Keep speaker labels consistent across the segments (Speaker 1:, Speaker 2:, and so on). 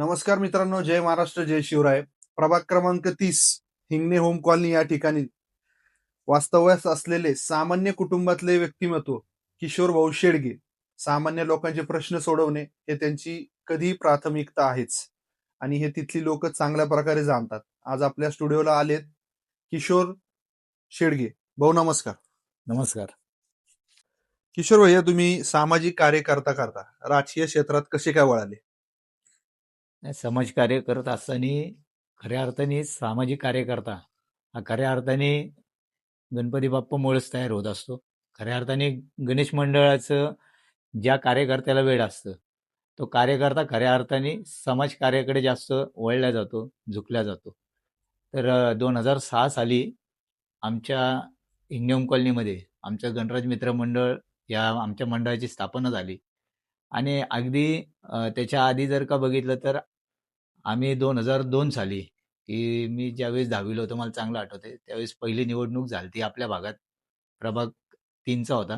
Speaker 1: नमस्कार मित्रांनो जय महाराष्ट्र जय शिवराय. प्रभाग क्रमांक तीस हिंगणे होम कॉलनी या ठिकाणी वास्तव्यास असलेले सामान्य कुटुंबातले व्यक्तिमत्व किशोर भाऊ शेडगे सामान्य लोकांचे प्रश्न सोडवणे हे त्यांची कधी प्राथमिकता आहेच. आणि हे तिथली लोक चांगल्या प्रकारे जाणतात. आज आपल्या स्टुडिओला आलेत किशोर शेडगे. भाऊ नमस्कार.
Speaker 2: नमस्कार.
Speaker 1: किशोर भैया तुम्ही सामाजिक कार्य करता करता. राजकीय क्षेत्रात कसे काय वळाले?
Speaker 2: नाही, समाजकार्य करत असताना खऱ्या अर्थाने सामाजिक कार्यकर्ता हा खऱ्या अर्थाने गणपती बाप्पामुळेच तयार होत असतो. खऱ्या अर्थाने गणेश मंडळाचं ज्या कार्यकर्त्याला वेळ असतं तो कार्यकर्ता खऱ्या अर्थाने समाज कार्याकडे जास्त वळला जातो झुकला जातो. तर दोन हजार सहा साली आमच्या हिंगणेम कॉलनीमध्ये आमचं गणराज मित्र मंडळ या आमच्या मंडळाची स्थापना झाली. आणि अगदी त्याच्या आधी जर का बघितलं तर आम्ही दोन हजार दोन साली की मी ज्यावेळेस दहावीला होतो मला चांगलं आठवते त्यावेळेस पहिली निवडणूक झाली ती आपल्या भागात. प्रभाग तीनचा होता.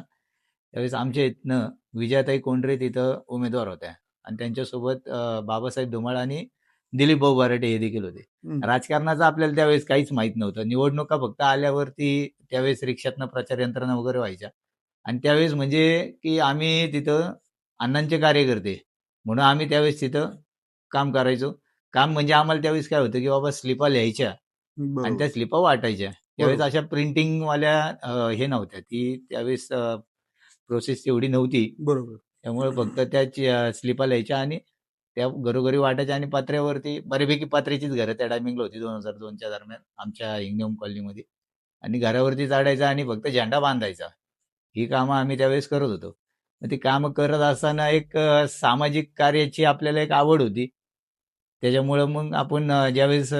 Speaker 2: त्यावेळेस आमच्या इथनं विजयाताई कोंडरे तिथं उमेदवार होत्या. आणि त्यांच्यासोबत बाबासाहेब धुमाळ आणि दिलीप भाऊ बारटे हे देखील होते. राजकारणाचं आपल्याला त्यावेळेस काहीच माहीत नव्हतं. निवडणुका फक्त आल्यावरती त्यावेळेस रिक्षातनं प्रचार यंत्रणा वगैरे व्हायच्या. आणि त्यावेळेस म्हणजे की आम्ही तिथं अण्णांचे कार्यकर्ते म्हणून आम्ही त्यावेळेस तिथं काम करायचो. काम म्हणजे आम्हाला त्यावेळेस काय होतं की बाबा स्लिपा लिहायच्या आणि. त्या स्लिपा वाटायच्या. त्यावेळेस. अशा प्रिंटिंगवाल्या हे नव्हत्या. ती त्यावेळेस प्रोसेस एवढी नव्हती.
Speaker 1: बरोबर.
Speaker 2: त्यामुळे फक्त त्या स्लिपा लिहायच्या आणि त्या घरोघरी वाटायच्या आणि पत्र्यावरती बऱ्यापैकी पत्र्याचीच घरं. त्या टायमिंगला होती दोन हजार दोनच्या दरम्यान आमच्या हिंगम कॉलनीमध्ये. आणि घरावरती चढायचा आणि फक्त झेंडा बांधायचा. ही कामं आम्ही त्यावेळेस करत होतो. मग ती कामं करत असताना एक सामाजिक कार्याची आपल्याला एक आवड होती. त्याच्यामुळं मग आपण ज्यावेळेस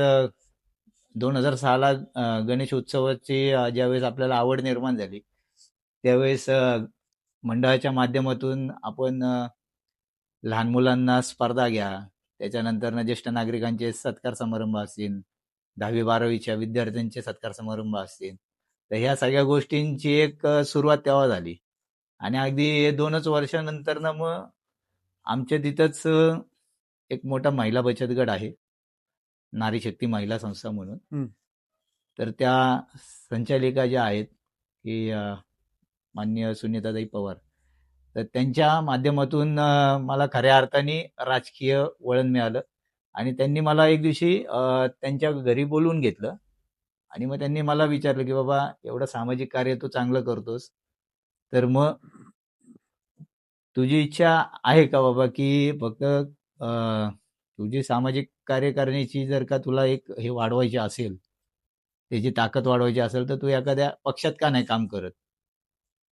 Speaker 2: दोन हजार सहाला गणेश उत्सवाची ज्यावेळेस आपल्याला आवड निर्माण झाली त्यावेळेस मंडळाच्या माध्यमातून आपण लहान मुलांना स्पर्धा घ्या त्याच्यानंतर ज्येष्ठ नागरिकांचे सत्कार समारंभ असतील दहावी बारावीच्या विद्यार्थ्यांचे सत्कार समारंभ असतील तर ह्या सगळ्या गोष्टींची एक सुरुवात तेव्हा झाली. आणि अगदी हे दोनच वर्षानंतर ना मग आमच्या तिथंच एक मोठा महिला बचत गट आहे. नारी शक्ती महिला संस्था म्हणून. तर त्या संचालिका ज्या आहेत की अ, माननीय सुनीताताई पवार. तर त्यांच्या माध्यमातून मला खऱ्या अर्थाने राजकीय वळण मिळालं आणि त्यांनी मला एक दिवशी त्यांच्या घरी बोलवून घेतलं आणि मग त्यांनी मला विचारलं की बाबा एवढं सामाजिक कार्य तू चांगलं करतोस. तर मग तुझी इच्छा आहे का बाबा की फक्त तुझी सामाजिक कार्य करण्याची जर का तुला एक हे वाढवायची असेल त्याची ताकद वाढवायची असेल तर तू एखाद्या पक्षात का नाही काम करत?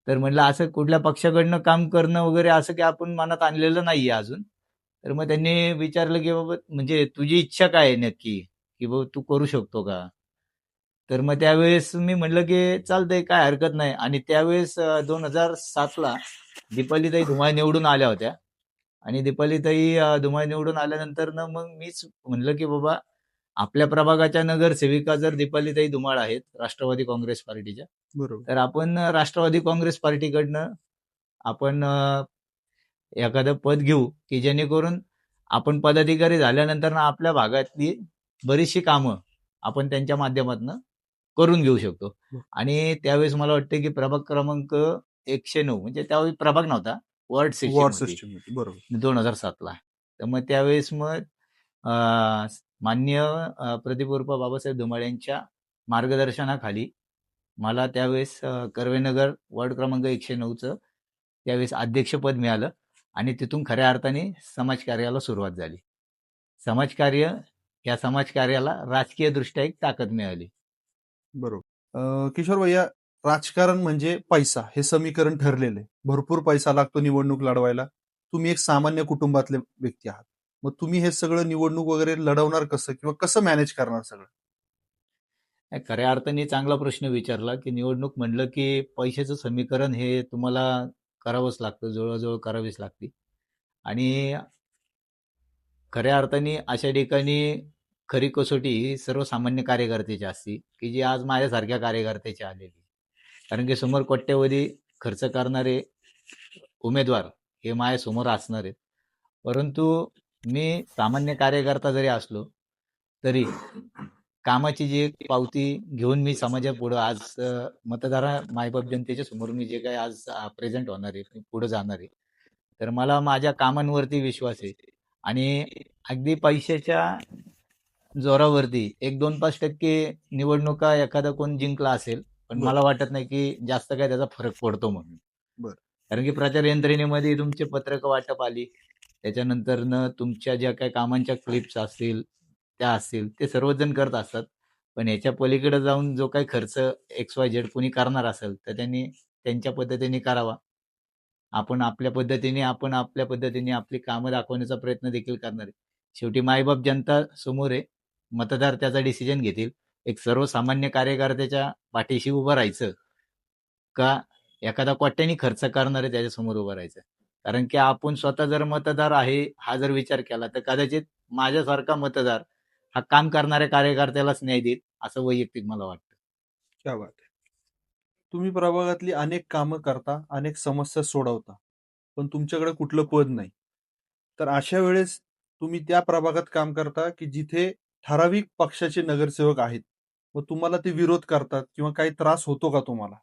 Speaker 2: तर म्हटलं असं कुठल्या पक्षाकडनं काम करणं वगैरे असं की आपण मनात आणलेलं नाहीये अजून. तर मग त्यांनी विचारलं की बाबा म्हणजे तुझी इच्छा काय आहे नक्की? की बाबा तू करू शकतो का? तर मग त्यावेळेस मी म्हटलं की चालतंय काय हरकत नाही. आणि त्यावेळेस दोन हजार सातला दीपालीताई धुमाळ निवडून आल्या होत्या. आणि दीपालीताई धुमाळ निवडून आल्यानंतर ना मग मीच म्हणलं की बाबा आपल्या प्रभागाच्या नगरसेविका जर दीपालीताई धुमाळ आहेत राष्ट्रवादी काँग्रेस पार्टीच्या
Speaker 1: बरोबर
Speaker 2: तर आपण राष्ट्रवादी काँग्रेस पार्टीकडनं आपण एखादं पद घेऊ की जेणेकरून आपण पदाधिकारी झाल्यानंतर ना आपल्या भागातली बरीचशी कामं आपण त्यांच्या माध्यमातून करून घेऊ शकतो
Speaker 1: हो.
Speaker 2: आणि त्यावेळेस मला वाटतं की प्रभाग क्रमांक एकशे नऊ म्हणजे त्यावेळी प्रभाग नव्हता वॉर्ड
Speaker 1: वॉर्ड
Speaker 2: सिस्टम
Speaker 1: बरोबर.
Speaker 2: दोन हजार सातला तर मग त्यावेळेस मग प्रदीप उर्फ बाबासाहेब धुमाळ यांच्या मार्गदर्शनाखाली मला त्यावेळेस कर्वेनगर वॉर्ड क्रमांक एकशे नऊचं त्यावेळेस अध्यक्षपद मिळालं आणि तिथून खऱ्या अर्थाने समाजकार्याला सुरुवात झाली. समाजकार्य या समाजकार्याला राजकीय दृष्ट्या एक ताकद मिळाली.
Speaker 1: बरोबर. किशोर भैया राजकारण म्हणजे पैसा हे समीकरण ठरलेलं आहे. भरपूर पैसा लागतो निवडणूक लढवायला. तुम्ही एक सामान्य कुटुंबातले व्यक्ती आहात. मग तुम्ही हे सगळं निवडणूक वगैरे लढवणार कसं किंवा कसं मॅनेज करणार सगळं?
Speaker 2: खऱ्या अर्थाने चांगला प्रश्न विचारला की निवडणूक म्हणलं की पैशाचं समीकरण हे तुम्हाला करावंच लागतं जवळजवळ करावीच लागते. आणि खऱ्या अर्थाने अशा ठिकाणी खरी कसोटी ही सर्वसामान्य कार्यकर्त्याची असते की जी आज माझ्यासारख्या कार्यकर्त्याची आलेली कारण की समोर कोट्यवधी खर्च करणारे उमेदवार हे माझ्यासमोर असणार आहेत. परंतु मी सामान्य कार्यकर्ता जरी असलो तरी कामाची जी एक पावती घेऊन मी समाजापुढं आज अ, मतदारा मायबाप जनतेच्या समोर मी जे काही आज प्रेझेंट होणार आहे पुढे जाणार आहे. तर मला माझ्या कामांवरती विश्वास आहे. आणि अगदी पैशाच्या जोरावरती एक दोन पाच टक्के निवडणुका एखादा कोण जिंकला असेल पण. मला वाटत नाही की जास्त काय त्याचा फरक पडतो म्हणून.
Speaker 1: बरं.
Speaker 2: कारण की प्रचार यंत्रणेमध्ये तुमचे पत्रक वाटप आली. त्याच्यानंतर न तुमच्या ज्या काही कामांच्या क्लिप्स असतील त्या असतील ते सर्वजण करत असतात. पण याच्या पलीकडे जाऊन जो काही खर्च एक्स वाय झेड कोणी करणार असेल तर त्यांनी त्यांच्या पद्धतीने करावा. आपण आपल्या पद्धतीने आपण आपल्या पद्धतीने आपली कामं दाखवण्याचा प्रयत्न देखील करणार आहे. शेवटी मायबाप जनता समोर आहे. मतदार त्याचा डिसिजन घेतील. एक सर्वसामान्य कार्यकर्त्याच्या पाठीशी उभं राहायचं का एखादा कोट्यानी खर्च करणारे त्याच्यासमोर उभं राहायचं? कारण की आपण स्वतः जर मतदार आहे हा जर विचार केला तर कदाचित माझ्यासारखा मतदार हा काम करणाऱ्या कार्यकर्त्यालाच न्याय देईल असं वैयक्तिक मला वाटतं.
Speaker 1: क्या बात आहे तुम्ही प्रभागातली अनेक कामं करता अनेक समस्या सोडवता पण तुमच्याकडे कुठलं पद नाही. तर अशा वेळेस तुम्ही त्या प्रभागात काम करता की जिथे ठराविक पक्षाचे नगरसेवक आहेत व तुम्हाला ते विरोध करतात किंवा काही त्रास होतो का तुम्हाला?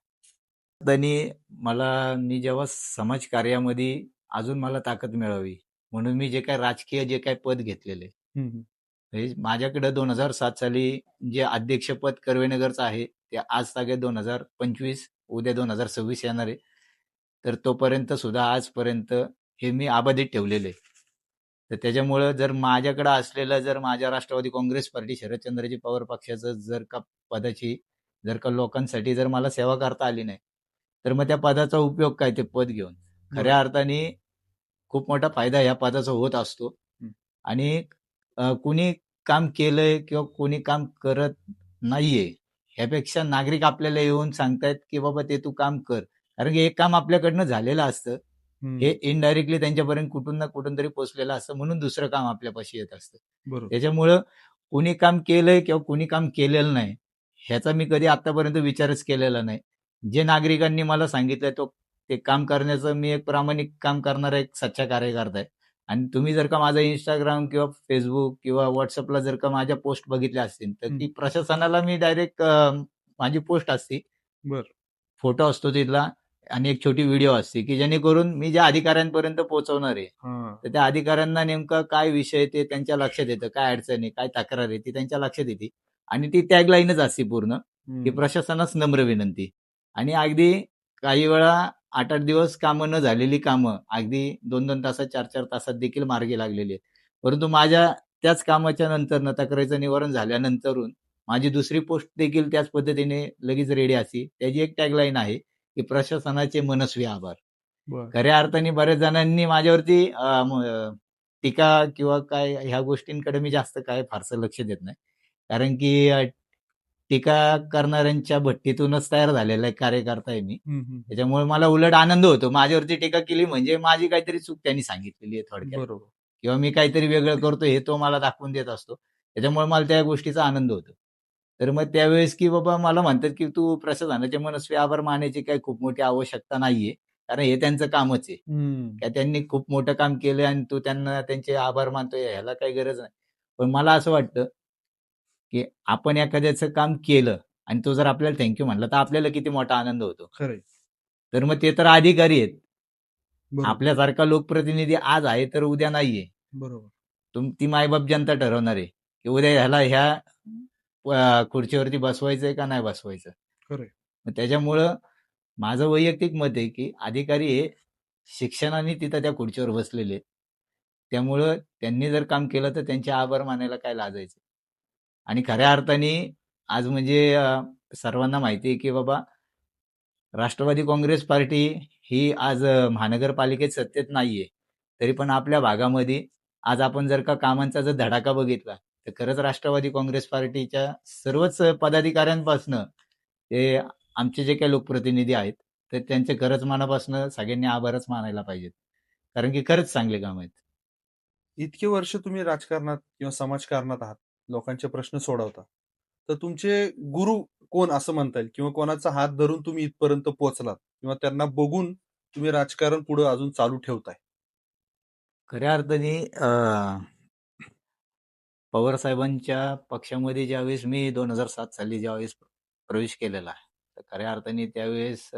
Speaker 2: त्यांनी मला मी जेव्हा समाज कार्यामध्ये अजून मला ताकद मिळावी म्हणून मी जे काही राजकीय जे काही पद घेतलेले. माझ्याकडे दोन हजार सात साली जे अध्यक्षपद कर्वेनगरचं आहे ते आज तागे दोन हजार पंचवीस उद्या दोन हजार सव्वीस येणार आहे. तर तोपर्यंत सुद्धा आजपर्यंत हे मी अबाधित ठेवलेले. तर त्याच्यामुळं जर माझ्याकडे असलेलं जर माझ्या राष्ट्रवादी काँग्रेस पार्टी शरदचंद्रजी पवार पक्षाचं जर का पदाची जर का लोकांसाठी जर मला सेवा करता आली नाही तर मग त्या पदाचा उपयोग काय ते पद घेऊन? खऱ्या अर्थाने खूप मोठा फायदा या पदाचा होत असतो. आणि कुणी काम केलंय किंवा कोणी काम करत नाहीये ह्यापेक्षा नागरिक आपल्याला येऊन सांगतायत की बाबा ते तू काम कर. कारण की एक काम आपल्याकडनं झालेलं असतं. हे इनडायरेक्टली त्यांच्यापर्यंत कुठून ना कुठून तरी पोहोचलेलं असतं म्हणून दुसरं काम आपल्यापाशी येत असतं. त्याच्यामुळं कुणी काम केलंय किंवा कुणी काम केलेलं नाही ह्याचा मी कधी आतापर्यंत विचारच केलेला नाही. जे नागरिकांनी मला सांगितलंय तो ते काम करण्याचं मी एक प्रामाणिक काम करणारा एक सच्चा कार्यकर्ता आहे. आणि तुम्ही जर का माझा इंस्टाग्राम किंवा फेसबुक किंवा व्हॉट्सअपला जर का माझ्या पोस्ट बघितल्या असतील तर ती प्रशासनाला मी डायरेक्ट माझी पोस्ट असते.
Speaker 1: बर.
Speaker 2: फोटो असतो तिथला. आणि एक छोटी व्हिडिओ असते की जेणेकरून मी ज्या अधिकाऱ्यांपर्यंत पोहोचवणार आहे तर त्या अधिकाऱ्यांना नेमका काय विषय ते त्यांच्या लक्षात येतं काय अडचणी काय तक्रार आहे ती त्यांच्या लक्षात येते. आणि ती टॅगलाईनच असते पूर्ण की प्रशासनास नम्र विनंती. आणि अगदी काही वेळा आठ आठ दिवस कामं न झालेली कामं अगदी दोन दोन तासात चार चार तासात देखील मार्गी लागलेली आहेत. परंतु माझ्या त्याच कामाच्या नंतर तक्रारीचं निवारण झाल्यानंतरून माझी दुसरी पोस्ट देखील त्याच पद्धतीने लगेच रेडी असते. त्याची एक टॅगलाईन आहे की प्रशासनाचे मनस्वी आभार. खऱ्या अर्थाने बऱ्याच जणांनी माझ्यावरती टीका किंवा काय ह्या गोष्टींकडे मी जास्त काय फारसं लक्ष देत नाही. कारण की टीका करणाऱ्यांच्या भट्टीतूनच तयार झालेला एक कार्यकर्ता आहे मी. त्याच्यामुळे मला उलट आनंद होतो. माझ्यावरती टीका केली म्हणजे माझी काहीतरी चूक त्यांनी सांगितलेली आहे थोडक्यात.
Speaker 1: बरोबर.
Speaker 2: किंवा मी काहीतरी वेगळं करतो हे तो मला दाखवून देत असतो. त्याच्यामुळे मला त्या गोष्टीचा आनंद होतो. तर मग त्यावेळेस की बाबा मला म्हणतात की तू प्रशासनाचे मनस्वी आभार मानायची काही खूप मोठी आवश्यकता नाहीये. कारण हे त्यांचं कामच आहे. का त्यांनी खूप मोठं काम केलं आणि तू त्यांना त्यांचे आभार मानतोय ह्याला काही गरज नाही. पण मला असं वाटतं की आपण एखाद्याचं काम केलं आणि तो जर आपल्याला थँक्यू म्हणला तर आपल्याला किती मोठा आनंद होतो. तर मग ते तर अधिकारी आहेत. आपल्यासारखा लोकप्रतिनिधी आज आहे तर उद्या नाहीये.
Speaker 1: बरोबर.
Speaker 2: तुम ती मायबाप जनता ठरवणार आहे की उद्या ह्याला ह्या खुर्चीवरती बसवायचंय का नाही बसवायचं? त्याच्यामुळं माझं वैयक्तिक मत आहे की अधिकारी हे शिक्षणाने तिथं त्या खुर्चीवर बसलेले. त्यामुळं त्यांनी जर काम केलं तर त्यांचे आभार मानायला काय लाजायचं? आणि खऱ्या अर्थाने आज म्हणजे सर्वांना माहिती आहे की बाबा राष्ट्रवादी काँग्रेस पार्टी ही आज महानगरपालिकेत सत्तेत नाहीये. तरी पण आपल्या भागामध्ये आज आपण जर का कामांचा जर धडाका बघितला तर खरंच राष्ट्रवादी काँग्रेस पार्टीच्या सर्वच पदाधिकाऱ्यांपासनं ते आमचे जे काही लोकप्रतिनिधी आहेत तर त्यांचे खरंच मनापासून सगळ्यांनी आभारच मानायला पाहिजेत. कारण की खरंच चांगले काम आहेत.
Speaker 1: इतके वर्ष तुम्ही राजकारणात किंवा समाजकारणात आहात लोकांचे प्रश्न सोडवता. तर तुमचे गुरु कोण असं म्हणता येईल? किंवा कोणाचा हात धरून तुम्ही इथपर्यंत पोहोचलात? किंवा त्यांना बघून तुम्ही राजकारण पुढे अजून चालू ठेवताय?
Speaker 2: खऱ्या अर्थाने अं, पवार साहेबांच्या पक्षामध्ये ज्यावेळेस मी दोन हजार सात साली ज्यावेळेस प्रवेश केलेला तर खऱ्या अर्थाने त्यावेळेस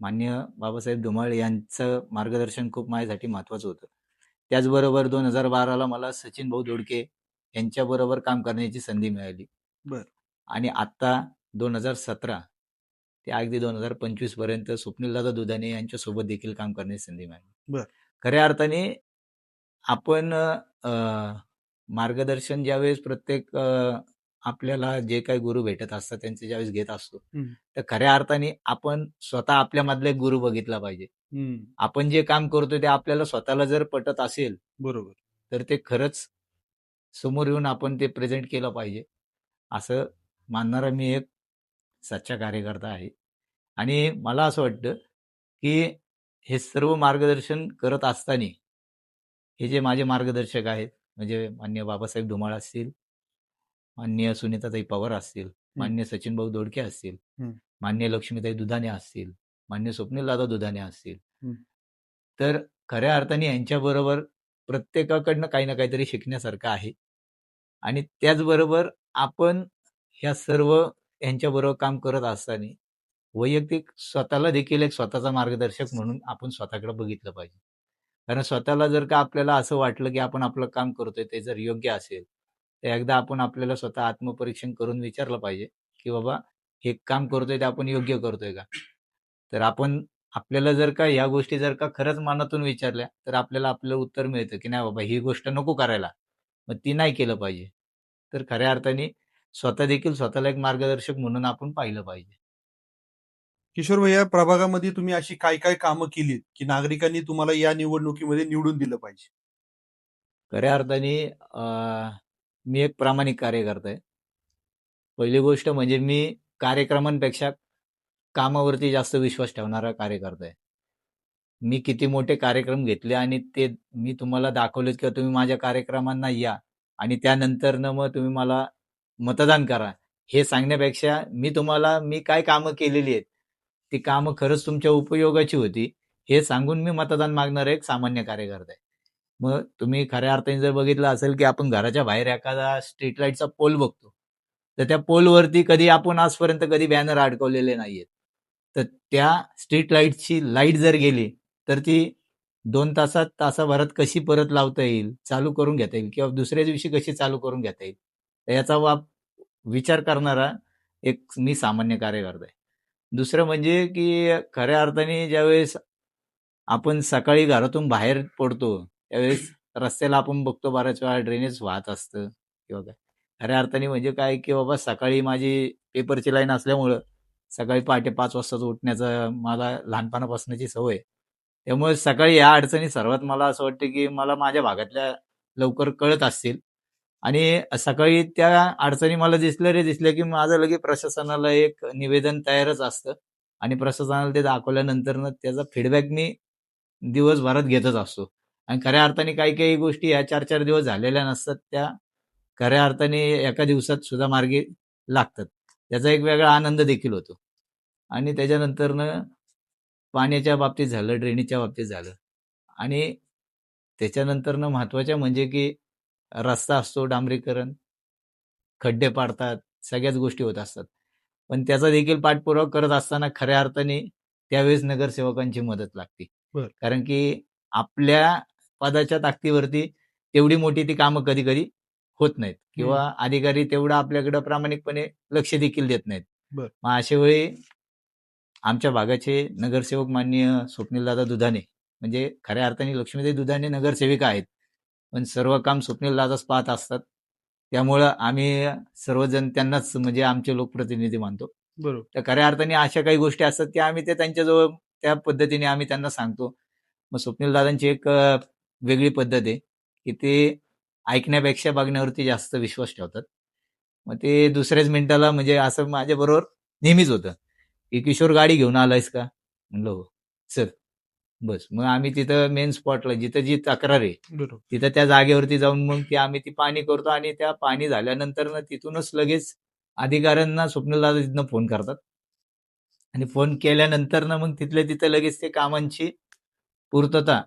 Speaker 2: मान्य बाबासाहेब धुमाळ यांचं मार्गदर्शन खूप माझ्यासाठी महत्त्वाचं होतं त्याचबरोबर दोन हजार बाराला मला सचिन भाऊ दोडके यांच्याबरोबर काम करण्याची संधी मिळाली
Speaker 1: बर.
Speaker 2: आणि आत्ता दोन हजार सतरा ते अगदी दोन हजार पंचवीसपर्यंत स्वप्नीलदादा दुधाने यांच्यासोबत देखील काम करण्याची संधी मिळाली. खऱ्या अर्थाने आपण मार्गदर्शन ज्यावेळेस प्रत्येक आपल्याला जे काही गुरु भेटत असतात त्यांचे ज्यावेळेस घेत असतो. तर खऱ्या अर्थाने आपण स्वतः आपल्यामधला एक गुरु बघितला पाहिजे. आपण जे काम करतोय ते आपल्याला स्वतःला जर पटत असेल
Speaker 1: बरोबर.
Speaker 2: तर ते खरंच समोर येऊन आपण ते प्रेझेंट केलं पाहिजे. असं मानणारा मी एक सच्चा कार्यकर्ता आहे. आणि मला असं वाटतं की हे सर्व मार्गदर्शन करत असताना हे जे माझे मार्गदर्शक आहेत म्हणजे मान्य बाबासाहेब धुमाळ असतील मान्य सुनीताताई पवार असतील मान्य सचिन भाऊ दोडके असतील. मान्य लक्ष्मीताई दुधाने असतील मान्य स्वप्नील दादा दुधाने असतील. तर खऱ्या अर्थाने यांच्याबरोबर प्रत्येकाकडनं काही ना काहीतरी शिकण्यासारखं आहे आणि त्याचबरोबर आपण ह्या सर्व यांच्याबरोबर काम करत असताना वैयक्तिक स्वतःला देखील एक स्वतःचा मार्गदर्शक म्हणून आपण स्वतःकडे बघितलं पाहिजे कारण स्वतःला जर का आपल्याला असं वाटलं की आपण आपलं काम करतोय ते जर योग्य असेल तर एकदा आपण आपल्याला स्वतः आत्मपरीक्षण करून विचारलं पाहिजे की बाबा हे काम करतोय ते आपण योग्य करतोय का? तर आपण आपल्याला जर का या गोष्टी जर का खरंच मनातून विचारल्या तर आपल्याला आपलं उत्तर मिळतं की नाही बाबा ही गोष्ट नको करायला. मग ती नाही केलं पाहिजे. तर खऱ्या अर्थाने स्वतः देखील स्वतःला एक मार्गदर्शक म्हणून आपण पाहिलं पाहिजे.
Speaker 1: किशोर भैया प्रभागामध्ये तुम्ही अशी काय काय कामं केलीत की नागरिकांनी तुम्हाला या निवडणुकीमध्ये निवडून दिलं पाहिजे?
Speaker 2: खऱ्या अर्थाने अं, मी एक प्रामाणिक कार्यकर्ता आहे. पहिली गोष्ट म्हणजे मी कार्यक्रमांपेक्षा कामावरती जास्त विश्वास ठेवणारा कार्यकर्ता आहे. मी किती मोठे कार्यक्रम घेतले आणि ते मी तुम्हाला दाखवलेत किंवा तुम्ही माझ्या कार्यक्रमांना या आणि त्यानंतर मग तुम्ही मला मतदान करा हे सांगण्यापेक्षा मी तुम्हाला मी काय कामं केलेली आहेत ती कामं खरंच तुमच्या उपयोगाची होती. हे सांगून मी मतदान मागणारा एक सामान्य कार्यकर्ता आहे. मग तुम्ही खऱ्या अर्थाने जर बघितलं असेल की आपण घराच्या बाहेर एखादा स्ट्रीट लाईटचा पोल बघतो. तर त्या पोलवरती कधी आपण आजपर्यंत कधी बॅनर अडकवलेले नाहीयेत. तर त्या स्ट्रीट लाईटची लाइट जर गेली तर ती दोन तासात तासाभरात कशी परत लावता येईल चालू करून घेता येईल किंवा दुसऱ्या दिवशी कशी चालू करून घेता येईल याचा वाप विचार करणारा एक मी सामान्य कार्यकर्ता आहे. दुसरं म्हणजे की खऱ्या अर्थाने ज्यावेळेस आपण सकाळी घरातून बाहेर पडतो त्यावेळेस रस्त्याला आपण बघतो बऱ्याच वेळा ड्रेनेज वाहत असतं किंवा काय. खऱ्या अर्थाने म्हणजे काय की बाबा सकाळी माझी पेपरची लाईन असल्यामुळं सकाळी पहाटे पाच वाजताच उठण्याचं मला लहानपणापासूनची सवय. त्यामुळे सकाळी या अडचणी सर्वात मला असं वाटतं की मला माझ्या भागातल्या लवकर कळत असतील. आणि सकाळी त्या अडचणी मला दिसल्या रे दिसल्या की माझं लगे प्रशासनाला एक निवेदन तयारच असतं. आणि प्रशासनाला ते दाखवल्यानंतर त्याचा फीडबॅक मी दिवसभरात घेतच असतो. आणि खऱ्या अर्थाने काही काही गोष्टी या चार चार दिवस झालेल्या नसतात त्या खऱ्या अर्थाने एका दिवसात सुद्धा मार्गी लागतात. त्याचा एक वेगळा आनंद देखील होतो. आणि त्याच्यानंतरनं पाण्याच्या बाबतीत झालं ड्रेनेजच्या बाबतीत झालं. आणि त्याच्यानंतरनं महत्त्वाच्या म्हणजे की रस्ता असतो डांबरीकरण खड्डे पाडतात सगळ्याच गोष्टी होत असतात. पण त्याचा देखील पाठपुरावा करत असताना खऱ्या अर्थाने त्यावेळेस नगरसेवकांची मदत लागते. कारण की आपल्या पदाच्या ताकदीवरती तेवढी मोठी ती कामं कधी कधी होत नाहीत. किंवा अधिकारी तेवढं आपल्याकडे प्रामाणिकपणे लक्ष देखील देत नाहीत. मग अशा वेळी आमच्या भागाचे नगरसेवक माननीय स्वप्नीलदादा दुधाने म्हणजे खऱ्या अर्थाने लक्ष्मीदेवी दुधाने नगरसेविका आहेत. पण सर्व काम स्वप्नीलदादाच पाहत असतात. त्यामुळं आम्ही सर्वजण त्यांनाच म्हणजे आमचे लोकप्रतिनिधी मानतो.
Speaker 1: बरोबर.
Speaker 2: तर खऱ्या अर्थाने अशा काही गोष्टी असतात की आम्ही ते त्यांच्याजवळ त्या पद्धतीने आम्ही त्यांना सांगतो. मग स्वप्नील दादांची एक वेगळी पद्धत आहे की ते ऐकण्यापेक्षा बघण्यावरती जास्त विश्वास ठेवतात. मग ते दुसऱ्याच मिनिटाला म्हणजे असं माझ्याबरोबर नेहमीच होतं. की किशोर गाडी घेऊन आलायस का? म्हणलं हो. सर बस. मग आम्ही तिथं मेन स्पॉटला जिथं जी तक्रार आहे
Speaker 1: बरोबर.
Speaker 2: तिथं त्या जागेवरती जाऊन मग ती आम्ही ती पाणी करतो आणि त्या पाणी झाल्यानंतर ना तिथूनच लगेच अधिकाऱ्यांना स्वप्नदादा तिथनं फोन करतात. आणि फोन केल्यानंतर ना मग तिथल्या तिथं लगेच ते कामांची पूर्तता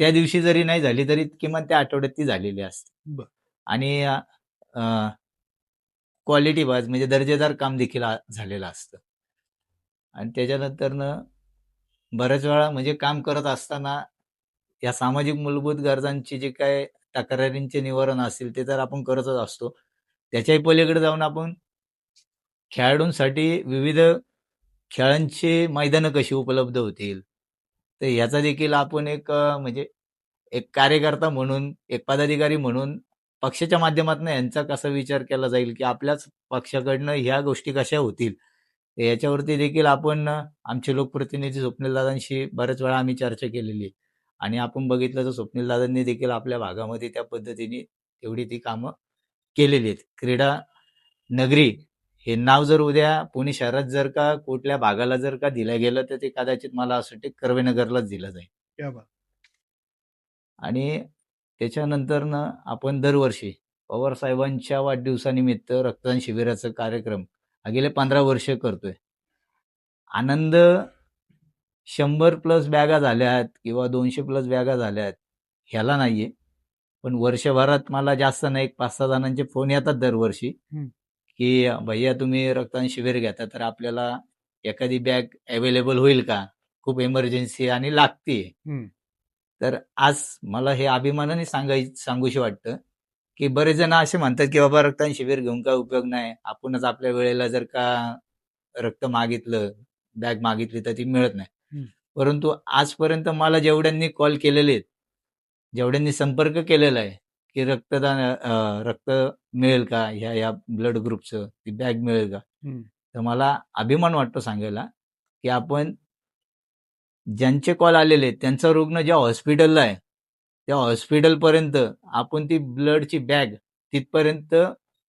Speaker 2: त्या दिवशी जरी नाही झाली तरी किमान त्या आठवड्यात ती झालेली असते.
Speaker 1: बर.
Speaker 2: आणि क्वालिटी वाईज म्हणजे दर्जेदार काम देखील आ- झालेलं असतं. आणि त्याच्यानंतरनं बऱ्याच वेळा म्हणजे काम करत असताना या सामाजिक मूलभूत गरजांची जे काय तक्रारींचे निवारण असतील ते तर आपण करतच असतो. त्याच्याही पलीकडे जाऊन आपण खेळाडूंसाठी विविध खेळांची मैदानं कशी उपलब्ध होतील? तर याचा देखील आपण एक म्हणजे एक कार्यकर्ता म्हणून एक पदाधिकारी म्हणून पक्षाच्या माध्यमातून यांचा कसा विचार केला जाईल? की आपल्याच पक्षाकडनं ह्या गोष्टी कशा होतील? याच्यावरती देखील आपण आमचे लोकप्रतिनिधी स्वप्नीलदादांशी बऱ्याच वेळा आम्ही चर्चा केलेली आहे. आणि आपण बघितलं तर स्वप्नीलदादांनी देखील आपल्या भागामध्ये त्या पद्धतीने तेवढी ती कामं केलेली आहेत. क्रीडा नगरी हे नाव जर उद्या पुणे शहरात जर का कुठल्या भागाला जर का दिलं गेलं तर ते कदाचित मला असं वाटते कर्वेनगरलाच दिलं जाईल. आणि त्याच्यानंतरनं आपण दरवर्षी पवार साहेबांच्या वाढदिवसानिमित्त रक्तदान शिबिराचा कार्यक्रम हा गेले पंधरा वर्ष करतोय. आनंद शंभर प्लस बॅगा झाल्यात किंवा दोनशे प्लस बॅगा झाल्यात ह्याला नाहीये. पण वर्षभरात मला जास्त नाही एक पाच सहा जणांचे फोन येतात दरवर्षी. की भैया तुम्ही रक्तदान शिबिर घेता तर आपल्याला एखादी बॅग अवेलेबल होईल का? खूप इमर्जन्सी आणि लागते. तर आज मला हे अभिमानाने सांगाय सांगूशी वाटतं. की बरेच जण असे म्हणतात की बाबा रक्तदान शिबिर घेऊन काय उपयोग नाही आपणच आपल्या वेळेला जर का रक्त मागितलं बॅग मागितली तर ती मिळत नाही. परंतु आजपर्यंत मला जेवढ्यांनी कॉल केलेले आहेत जेवढ्यांनी संपर्क केलेला आहे की रक्तदान रक्त मिळेल का ह्या या ब्लड ग्रुपचं ती बॅग मिळेल का. तर मला अभिमान वाटतो सांगायला की आपण ज्यांचे कॉल आलेले आहेत त्यांचा रुग्ण ज्या हॉस्पिटलला आहे त्या हॉस्पिटलपर्यंत आपण ती ब्लडची बॅग तिथपर्यंत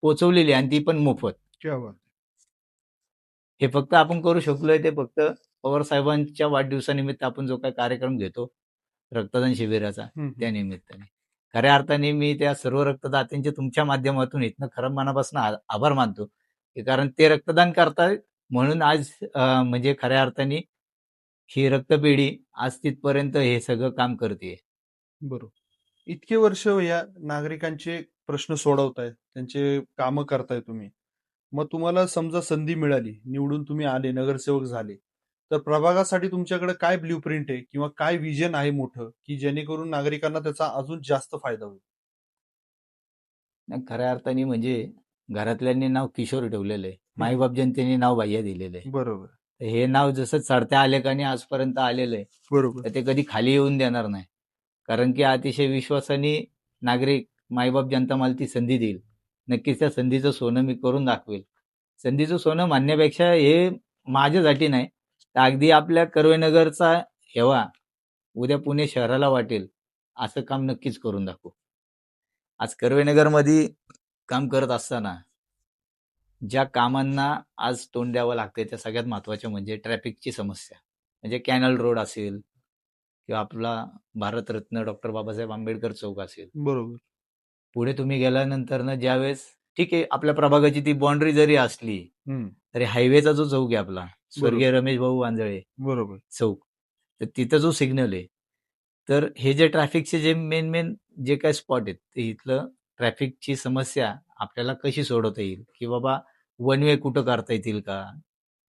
Speaker 2: पोचवलेली आणि ती पण मोफत. हे फक्त आपण करू शकलोय ते फक्त पवार साहेबांच्या वाढदिवसानिमित्त आपण जो काही कार्यक्रम घेतो रक्तदान शिबिराचा. त्या निमित्ताने. खऱ्या अर्थाने मी त्या सर्व रक्तदात्यांचे तुमच्या माध्यमातून इथनं खरं मनापासून आभार मानतो कारण ते रक्तदान करतायत म्हणून आज म्हणजे खऱ्या अर्थाने ही रक्तपेढी आज तिथपर्यंत हे सगळं काम करते
Speaker 1: बरोबर. इतके वर्ष या नागरिकांचे प्रश्न सोडवताय त्यांचे कामं करताय तुम्ही. मग तुम्हाला समजा संधी मिळाली निवडून तुम्ही आले नगरसेवक झाले तर प्रभागासाठी तुमच्याकडे काय ब्ल्यू प्रिंट आहे किंवा काय विजन आहे मोठं की जेणेकरून नागरिकांना त्याचा अजून जास्त फायदा होईल?
Speaker 2: नाही, खऱ्या अर्थाने म्हणजे घरातल्यांनी नाव किशोर ठेवलेलं आहे. माईबाप जनतेने नाव बाह्य दिलेलं आहे.
Speaker 1: बरोबर.
Speaker 2: तर हे नाव जसं चढत्या आलेखाने आजपर्यंत आलेलं आहे
Speaker 1: बरोबर.
Speaker 2: तर ते कधी खाली येऊन देणार नाही. कारण की अतिशय विश्वासाने नागरिक मायबाप जनता मला ती संधी देईल. नक्कीच त्या संधीचं सोनं मी करून दाखवेल. संधीचं सोनं मानण्यापेक्षा हे माझ्यासाठी नाही. तर अगदी आपल्या कर्वेनगरचा हेवा उद्या पुणे शहराला वाटेल असं काम नक्कीच करून दाखवू. आज कर्वेनगरमध्ये काम करत असताना ज्या कामांना आज तोंड द्यावं लागते त्या सगळ्यात महत्त्वाच्या म्हणजे ट्रॅफिकची समस्या. म्हणजे कॅनल रोड असेल किंवा आपला भारतरत्न डॉक्टर बाबासाहेब आंबेडकर चौक असेल.
Speaker 1: बरोबर.
Speaker 2: पुढे तुम्ही गेल्यानंतर ना ज्यावेळेस ठीक आहे आपल्या प्रभागाची ती बाउंड्री जरी असली. तरी हायवेचा जो चौक आहे आपला स्वर्गीय रमेश भाऊ वांजळे
Speaker 1: बरोबर.
Speaker 2: चौक तर तिथं जो सिग्नल आहे तर हे जे ट्रॅफिकचे जे मेन मेन जे काय स्पॉट आहेत ते इथलं ट्रॅफिकची समस्या आपल्याला कशी सोडवता येईल? की बाबा वन वे कुठं करता येतील का?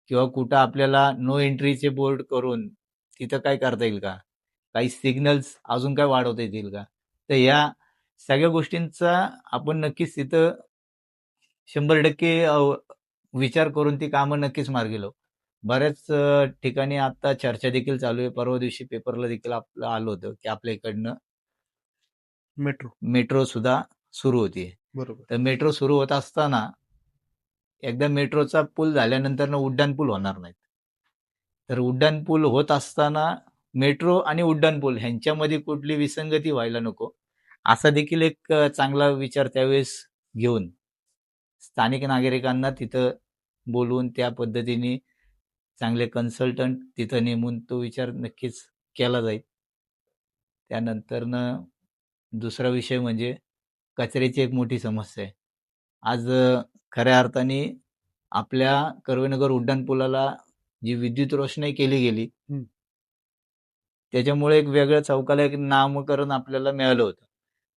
Speaker 2: किंवा कुठं आपल्याला नो एंट्रीचे बोर्ड करून तिथं काय करता येईल का? काही सिग्नल्स अजून काय वाढवता येतील का? तर या सगळ्या गोष्टींचा आपण नक्कीच तिथं शंभर टक्के विचार करून ती कामं नक्कीच मार्गी लावू. बऱ्याच ठिकाणी आता चर्चा देखील चालू आहे. परवा दिवशी पेपरला देखील आपलं आलं होतं की आपल्या इकडनं
Speaker 1: मेट्रो
Speaker 2: मेट्रो सुद्धा सुरू होती
Speaker 1: बरोबर.
Speaker 2: तर मेट्रो सुरू होत असताना एकदा मेट्रोचा पूल झाल्यानंतर ना उड्डाण पूल होणार नाहीत. तर उड्डाण पूल होत असताना मेट्रो आणि उड्डाणपूल ह्यांच्यामध्ये कुठली विसंगती व्हायला नको असा देखील एक चांगला विचार त्यावेळेस घेऊन स्थानिक नागरिकांना तिथं बोलवून त्या पद्धतीने चांगले कन्सल्टंट तिथं नेमून तो विचार नक्कीच केला जाईल. त्यानंतरनं दुसरा विषय म्हणजे कचऱ्याची एक मोठी समस्या आहे. आज खऱ्या अर्थाने आपल्या कर्वेनगर उड्डाणपुलाला जी विद्युत रोषणाई केली गेली त्याच्यामुळे एक वेगळ्या चौकाला एक नामकरण आपल्याला मिळालं होतं.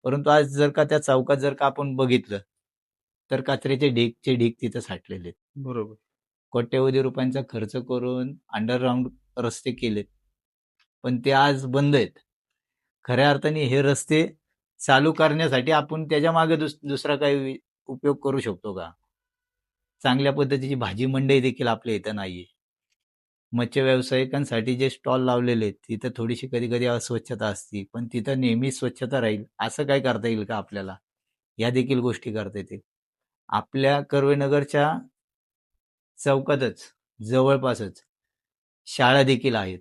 Speaker 2: परंतु आज जर का त्या चौकात जर का आपण बघितलं तर कचऱ्याचे ढीगचे ढीग तिथं साठलेले आहेत.
Speaker 1: बरोबर.
Speaker 2: कोट्यवधी रुपयांचा खर्च करून अंडरग्राऊंड रस्ते केलेत. पण ते आज बंद आहेत. खऱ्या अर्थाने हे रस्ते चालू करण्यासाठी आपण त्याच्यामागे दुस दुसरा काही उपयोग करू शकतो का? चांगल्या पद्धतीची भाजी मंडई देखील आपल्या इथं नाहीये. मत्स्य व्यावसायिकांसाठी जे स्टॉल लावलेले आहेत तिथं थोडीशी कधी कधी अस्वच्छता असती पण तिथं नेहमी स्वच्छता राहील असं काय करता येईल का आपल्याला? या देखील गोष्टी करता येतील. आपल्या कर्वेनगरच्या चौकातच जवळपासच शाळा देखील आहेत.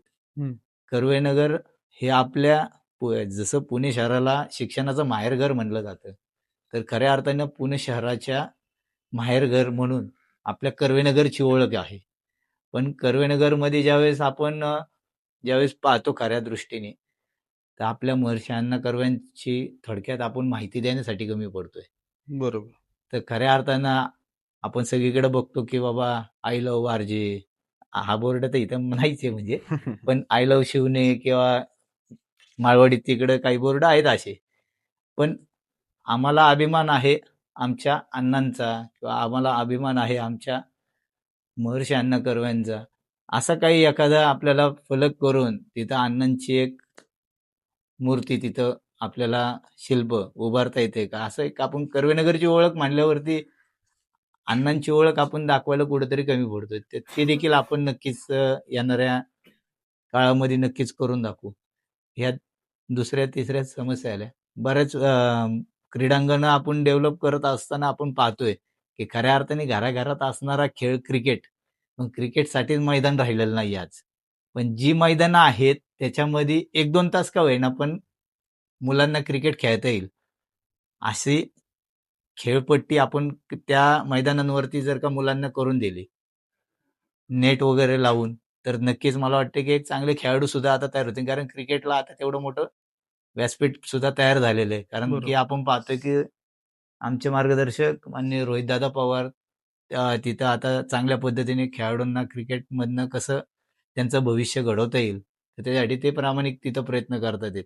Speaker 2: कर्वेनगर हे आपल्या जसं पुणे शहराला शिक्षणाचं माहेरघर म्हणलं जातं तर खऱ्या अर्थानं पुणे शहराच्या माहेरघर म्हणून आपल्या कर्वेनगरची ओळख आहे. पण कर्वेनगरमध्ये ज्यावेळेस आपण ज्यावेळेस पाहतो खऱ्या दृष्टीने तर आपल्या महर्षांना कर्व्यांची थोडक्यात आपण माहिती देण्यासाठी कमी पडतोय.
Speaker 1: बरोबर.
Speaker 2: तर खऱ्या अर्थानं आपण सगळीकडे बघतो की बाबा आय लव्ह वारजे हा बोर्ड तर इथं नाहीच आहे म्हणजे. पण आय लव्ह शिवने किंवा माळवाडीत तिकडे काही बोर्ड आहेत असे. पण आम्हाला अभिमान आहे आमच्या अण्णांचा किंवा आम्हाला अभिमान आहे आमच्या महर्षी अण्णा कर्व्यांचा असा काही एखादा आपल्याला फलक करून तिथं अण्णांची एक मूर्ती तिथं आपल्याला शिल्प उभारता येते का? असं एक आपण कर्वेनगरची ओळख मांडल्यावरती अण्णांची ओळख आपण दाखवायला कुठेतरी कमी पडतोय. ते ते देखील आपण नक्कीच येणाऱ्या काळामध्ये नक्कीच करून दाखवू. ह्या दुसऱ्या तिसऱ्या समस्या आल्या. बऱ्याच क्रीडांगणं आपण डेव्हलप करत असताना आपण पाहतोय. की खऱ्या अर्थाने घराघरात असणारा खेळ क्रिकेट. पण क्रिकेटसाठीच मैदान राहिलेलं नाही आज. पण जी मैदानं आहेत त्याच्यामध्ये एक दोन तास का होईना पण मुलांना क्रिकेट खेळता येईल. अशी खेळपट्टी आपण त्या मैदानांवरती जर का मुलांना करून दिली नेट वगैरे लावून तर नक्कीच मला वाटतं की एक चांगले खेळाडू सुद्धा आता तयार होतील. कारण क्रिकेटला आता तेवढं मोठं व्यासपीठ सुद्धा तयार झालेलं आहे. कारण. की आपण पाहतोय की आमचे मार्गदर्शक माननीय रोहितदादा पवार तिथं आता चांगल्या पद्धतीने खेळाडूंना क्रिकेटमधनं कसं त्यांचं भविष्य घडवता येईल तर त्यासाठी ते प्रामाणिक तिथं प्रयत्न करतात आहेत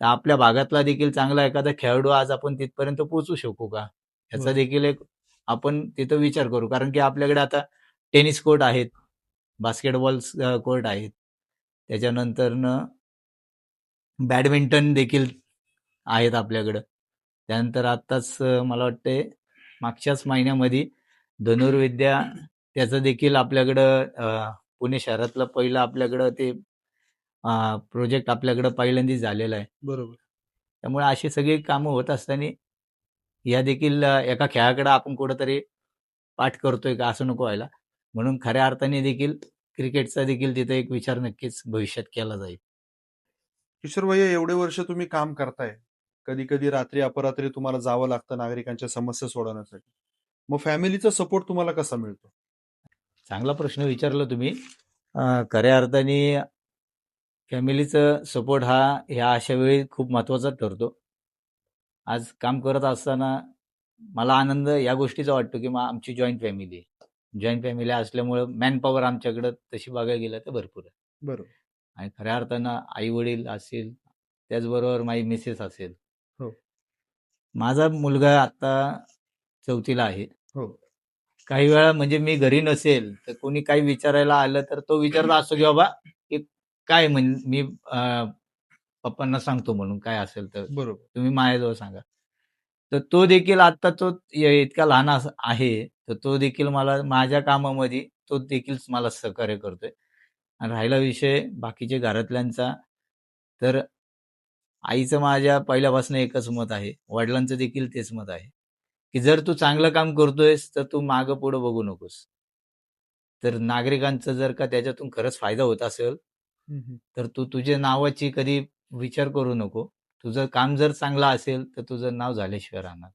Speaker 2: तर आपल्या भागातला देखील चांगला एखादा खेळाडू आज आपण तिथपर्यंत पोहोचू शकू का? याचा. देखील एक आपण तिथं विचार करू कारण की आपल्याकडे आता टेनिस कोर्ट आहेत बास्केटबॉल कोर्ट आहेत. त्याच्यानंतरनं बॅडमिंटन देखील आहेत आपल्याकडं. त्यानंतर आत्ताच मला वाटते मागच्याच महिन्यामध्ये धनुर्विद्या त्याचं देखील आपल्याकडं पुणे शहरातलं पहिलं आपल्याकडं ते प्रोजेक्ट आपल्याकडं पहिल्यांदाच झालेला आहे.
Speaker 1: बरोबर.
Speaker 2: त्यामुळे अशी सगळी कामं होत असताना या देखील एका खेळाकडे आपण कुठंतरी पाठ करतोय का असं नको व्हायला. म्हणून खऱ्या अर्थाने देखील क्रिकेटचा देखील तिथे एक विचार नक्कीच भविष्यात केला जाईल.
Speaker 1: किशोर भैया एवढे वर्ष तुम्ही काम करताय. कधी कधी रात्री अपरात्री तुम्हाला जावं लागतं नागरिकांच्या समस्या सोडवण्यासाठी. मग फॅमिलीचा सपोर्ट तुम्हाला कसा मिळतो?
Speaker 2: चांगला प्रश्न विचारला तुम्ही. खऱ्या अर्थाने फॅमिलीचं सपोर्ट हा ह्या अशा वेळी खूप महत्त्वाचा ठरतो. आज काम करत असताना मला आनंद या गोष्टीचा वाटतो की मा- आमची जॉईंट फॅमिली आहे. जॉईंट फॅमिली असल्यामुळं मॅन पॉवर आमच्याकडं तशी बघायला गेलं तर भरपूर आहे.
Speaker 1: बरोबर.
Speaker 2: आणि खऱ्या अर्थानं आई वडील असेल त्याचबरोबर माझी मिसेस असेल. माझा मुलगा आता चौथीला आहे.
Speaker 1: हो.
Speaker 2: काही वेळा म्हणजे मी घरी नसेल तर कोणी काही विचारायला आलं तर तो विचारला असतो की बाबा की काय म्हण मी पप्पांना सांगतो म्हणून काय असेल तर.
Speaker 1: बरोबर.
Speaker 2: तुम्ही माझ्याजवळ सांगा. तर तो देखील आता तो इतका लहान आहे तर तो देखील मला माझ्या कामामध्ये तो देखील मला सहकार्य करतोय. आणि राहिला विषय बाकीच्या घरातल्यांचा. तर आईचं माझ्या पहिल्यापासून एकच मत आहे. वडिलांचं देखील तेच मत आहे. की जर तू चांगलं काम करतोयस तर तू मागं पुढं बघू नकोस. तर नागरिकांचा जर का त्याच्यातून खरंच फायदा होत असेल. तर तू तुझ्या नावाची कधी विचार करू नको. तुझं काम जर चांगलं असेल तर तुझं नाव झाल्याशिवाय राहणार.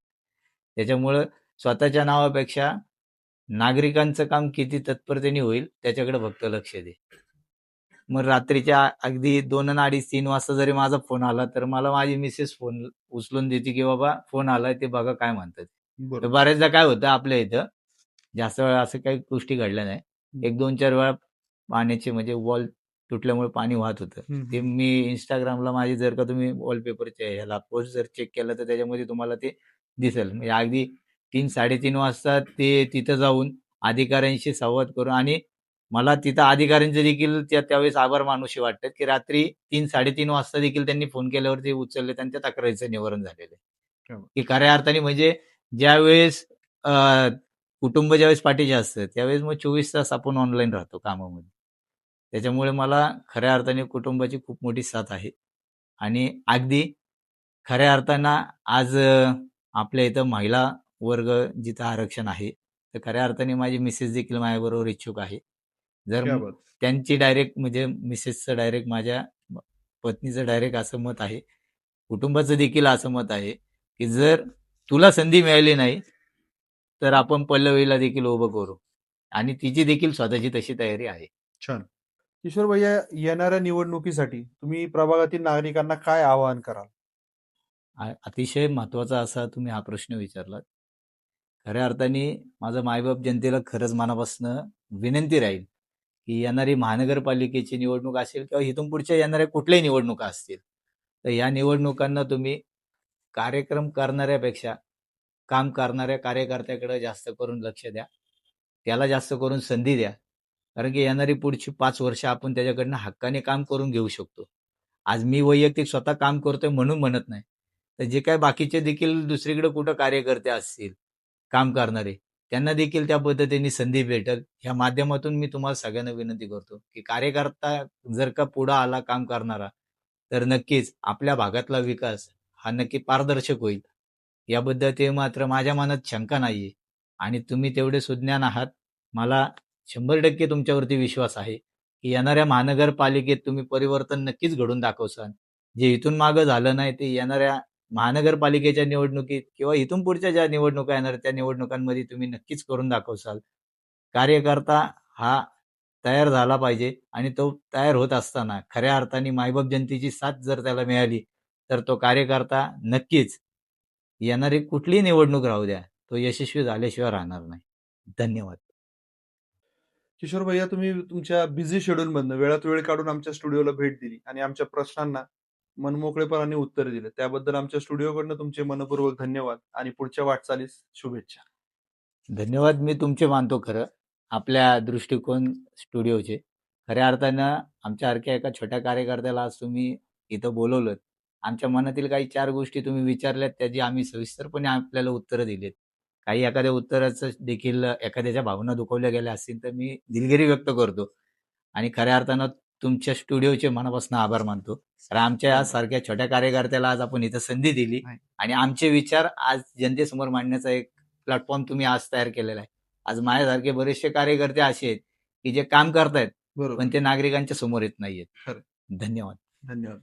Speaker 2: त्याच्यामुळं स्वतःच्या नावापेक्षा नागरिकांचं काम किती तत्परतेने होईल त्याच्याकडे फक्त लक्ष दे. मग रात्रीच्या अगदी दोन अडीच तीन वाजता जरी माझा फोन आला तर मला माझी मिसेस फोन उचलून देते की बाबा फोन आलाय ते बघा काय म्हणतात. तर बऱ्याचदा काय होतं आपल्या इथं जास्त वेळा असं काही गोष्टी घडल्या नाही. एक दोन चार वेळा पाण्याचे म्हणजे वॉल तुटल्यामुळे पाणी वाहत होतं. ते. मी इंस्टाग्रामला माझे जर का तुम्ही वॉलपेपरच्या ह्याला पोस्ट जर चेक केलं तर त्याच्यामध्ये तुम्हाला ते दिसेल. म्हणजे अगदी तीन साडेतीन वाजता ते तिथं जाऊन अधिकाऱ्यांशी संवाद करून आणि मला तिथं अधिकाऱ्यांचे देखील त्या त्यावेळेस आभार मानूशी वाटतात की रात्री तीन साडेतीन वाजता देखील त्यांनी फोन केल्यावर ते उचलले आणि त्या तक्रारीचं निवारण झालेलं आहे.
Speaker 1: हो.
Speaker 2: की खऱ्या अर्थाने म्हणजे ज्यावेळेस कुटुंब ज्यावेळेस पाठीचे असतं त्यावेळेस मग चोवीस तास आपण ऑनलाईन राहतो कामामध्ये. त्याच्यामुळे मला खऱ्या अर्थाने कुटुंबाची खूप मोठी साथ आहे. आणि अगदी खऱ्या अर्थानं आज आपल्या इथं महिला वर्ग जिथं आरक्षण आहे तर खऱ्या अर्थाने माझी मिसेस देखील माझ्याबरोबर इच्छुक आहे. जर. त्यांची डायरेक्ट म्हणजे मिसेसचं डायरेक्ट माझ्या पत्नीचं डायरेक्ट असं मत आहे. कुटुंबाचं देखील असं मत आहे की जर तुला संधी मिळाली नाही तर आपण पल्लवीला देखील उभं करू. आणि तिची देखील स्वतःची तशी तयारी आहे.
Speaker 1: छान. किशोर भैया येणाऱ्या निवडणुकीसाठी तुम्ही प्रभागातील नागरिकांना काय आवाहन कराल?
Speaker 2: अतिशय महत्त्वाचा असा तुम्ही हा प्रश्न विचारलात. खऱ्या अर्थाने माझं मायबाप जनतेला खरंच मनापासून विनंती राहील. की येणारी महानगरपालिकेची निवडणूक असेल किंवा इथून पुढच्या येणाऱ्या कुठल्याही निवडणुका असतील तर या निवडणुकांना तुम्ही कार्यक्रम करणाऱ्यापेक्षा काम करणाऱ्या कार्यकर्त्याकडे जास्त करून लक्ष द्या. त्याला जास्त करून संधी द्या. कारण की येणारी पुढची पाच वर्ष आपण त्याच्याकडनं हक्काने काम करून घेऊ शकतो. आज मी वैयक्तिक स्वतः काम करतोय म्हणून म्हणत नाही. तर जे काय बाकीचे देखील दुसरीकडे कुठं कार्यकर्ते असतील काम करणारे त्यांना देखील त्या पद्धतीने संधी भेटेल. ह्या माध्यमातून मी तुम्हाला सगळ्यांना विनंती करतो की कार्यकर्ता जर का पुढं आला काम करणारा तर नक्कीच आपल्या भागातला विकास हा नक्की पारदर्शक होईल. याबद्दल ते मात्र माझ्या मनात शंका नाहीये आणि तुम्ही तेवढे सुज्ञान आहात. मला शंभर टक्के तुमच्यावरती विश्वास आहे की येणाऱ्या महानगरपालिकेत तुम्ही परिवर्तन नक्कीच घडून दाखवसाल जे इथून मागं झालं नाही ते येणाऱ्या महानगरपालिकेच्या निवडणुकीत किंवा इथून पुढच्या ज्या निवडणुका येणार त्या निवडणुकांमध्ये तुम्ही नक्कीच करून दाखवसाल. कार्यकर्ता हा तयार झाला पाहिजे आणि तो तयार होत असताना खऱ्या अर्थाने मायबाप जनतेची साथ जर त्याला मिळाली तर तो कार्यकर्ता नक्कीच येणारी कुठलीही निवडणूक राहू द्या तो यशस्वी झाल्याशिवाय राहणार नाही. धन्यवाद.
Speaker 1: किशोर भैया तुम्ही तुमच्या बिझी शेड्यूल मधनं वेळात वेळ काढून आमच्या स्टुडिओला भेट दिली आणि आमच्या प्रश्नांना मनमोकळेपणाने उत्तर दिले. त्याबद्दल आमच्या स्टुडिओकडनं तुमचे मनपूर्वक धन्यवाद आणि पुढच्या वाटचालीस शुभेच्छा.
Speaker 2: धन्यवाद. मी तुमचे मानतो खरं. आपल्या दृष्टिकोन स्टुडिओचे. खऱ्या अर्थानं आमच्यासारख्या एका छोट्या कार्यकर्त्याला आज तुम्ही इथं बोलवलं आमच्या मनातील काही चार गोष्टी तुम्ही विचारल्यात त्याची आम्ही सविस्तरपणे आपल्याला उत्तरं दिलीत. काही एखाद्या उत्तराचं देखील एखाद्याच्या भावना दुखवल्या गेल्या असतील तर मी दिलगिरी व्यक्त करतो. आणि खऱ्या अर्थानं तुमच्या स्टुडिओचे मनापासून आभार मानतो. कारण आमच्या सारख्या छोट्या कार्यकर्त्याला आज आपण इथं संधी दिली. आणि आमचे विचार आज जनतेसमोर मांडण्याचा एक प्लॅटफॉर्म तुम्ही आज तयार केलेला आहे. आज माझ्यासारखे बरेचसे कार्यकर्ते असे आहेत की जे काम करतायत
Speaker 1: बरोबर.
Speaker 2: पण ते नागरिकांच्या समोर येत नाहीयेत. धन्यवाद.
Speaker 1: धन्यवाद.